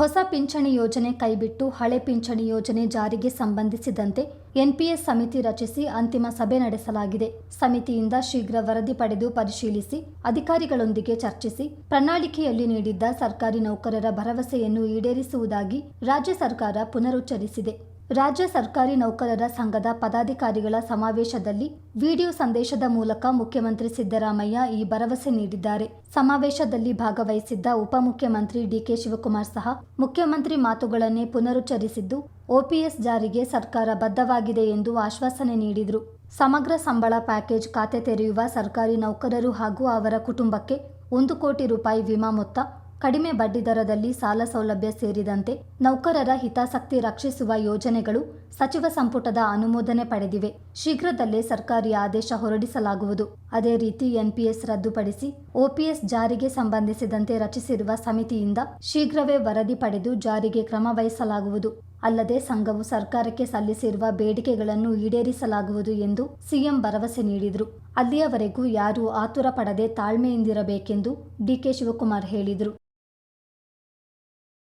ಹೊಸ ಪಿಂಚಣಿ ಯೋಜನೆ ಕೈಬಿಟ್ಟು ಹಳೆ ಪಿಂಚಣಿ ಯೋಜನೆ ಜಾರಿಗೆ ಸಂಬಂಧಿಸಿದಂತೆ ಎನ್ಪಿಎಸ್ ಸಮಿತಿ ರಚಿಸಿ ಅಂತಿಮ ಸಭೆ ನಡೆಸಲಾಗಿದೆ. ಸಮಿತಿಯಿಂದ ಶೀಘ್ರ ವರದಿ ಪಡೆದು ಪರಿಶೀಲಿಸಿ, ಅಧಿಕಾರಿಗಳೊಂದಿಗೆ ಚರ್ಚಿಸಿ, ಪ್ರಣಾಳಿಕೆಯಲ್ಲಿ ನೀಡಿದ್ದ ಸರ್ಕಾರಿ ನೌಕರರ ಭರವಸೆಯನ್ನು ಈಡೇರಿಸುವುದಾಗಿ ರಾಜ್ಯ ಸರ್ಕಾರ ಪುನರುಚ್ಚರಿಸಿದೆ. ರಾಜ್ಯ ಸರ್ಕಾರಿ ನೌಕರರ ಸಂಘದ ಪದಾಧಿಕಾರಿಗಳ ಸಮಾವೇಶದಲ್ಲಿ ವಿಡಿಯೋ ಸಂದೇಶದ ಮೂಲಕ ಮುಖ್ಯಮಂತ್ರಿ ಸಿದ್ದರಾಮಯ್ಯ ಈ ಭರವಸೆ ನೀಡಿದ್ದಾರೆ. ಸಮಾವೇಶದಲ್ಲಿ ಭಾಗವಹಿಸಿದ್ದ ಉಪಮುಖ್ಯಮಂತ್ರಿ ಡಿಕೆ ಶಿವಕುಮಾರ್ ಸಹ ಮುಖ್ಯಮಂತ್ರಿ ಮಾತುಗಳನ್ನೇ ಪುನರುಚ್ಚರಿಸಿದ್ದು ಓಪಿಎಸ್ ಜಾರಿಗೆ ಸರ್ಕಾರ ಬದ್ಧವಾಗಿದೆ ಎಂದು ಆಶ್ವಾಸನೆ ನೀಡಿದರು. ಸಮಗ್ರ ಸಂಬಳ ಪ್ಯಾಕೇಜ್ ಖಾತೆ ತೆರೆಯುವ ಸರ್ಕಾರಿ ನೌಕರರು ಹಾಗೂ ಅವರ ಕುಟುಂಬಕ್ಕೆ ಒಂದು ಕೋಟಿ ರೂಪಾಯಿ ವಿಮಾ ಮೊತ್ತ ಕಡಿಮೆ ಬಡ್ಡಿದರದಲ್ಲಿ ಸಾಲ ಸೌಲಭ್ಯ ಸೇರಿದಂತೆ ನೌಕರರ ಹಿತಾಸಕ್ತಿ ರಕ್ಷಿಸುವ ಯೋಜನೆಗಳು ಸಚಿವ ಸಂಪುಟದ ಅನುಮೋದನೆ ಪಡೆದಿವೆ. ಶೀಘ್ರದಲ್ಲೇ ಸರ್ಕಾರಿ ಆದೇಶ ಹೊರಡಿಸಲಾಗುವುದು. ಅದೇ ರೀತಿ ಎನ್ಪಿಎಸ್ ರದ್ದುಪಡಿಸಿ ಓಪಿಎಸ್ ಜಾರಿಗೆ ಸಂಬಂಧಿಸಿದಂತೆ ರಚಿಸಿರುವ ಸಮಿತಿಯಿಂದ ಶೀಘ್ರವೇ ವರದಿ ಪಡೆದು ಜಾರಿಗೆ ಕ್ರಮ ವಹಿಸಲಾಗುವುದು. ಅಲ್ಲದೆ ಸಂಘವು ಸರ್ಕಾರಕ್ಕೆ ಸಲ್ಲಿಸಿರುವ ಬೇಡಿಕೆಗಳನ್ನು ಈಡೇರಿಸಲಾಗುವುದು ಎಂದು ಸಿಎಂ ಭರವಸೆ ನೀಡಿದರು. ಅಲ್ಲಿಯವರೆಗೂ ಯಾರೂ ಆತುರ ಪಡದೆ ತಾಳ್ಮೆಯಿಂದಿರಬೇಕೆಂದು ಡಿಕೆ ಶಿವಕುಮಾರ್ ಹೇಳಿದರು.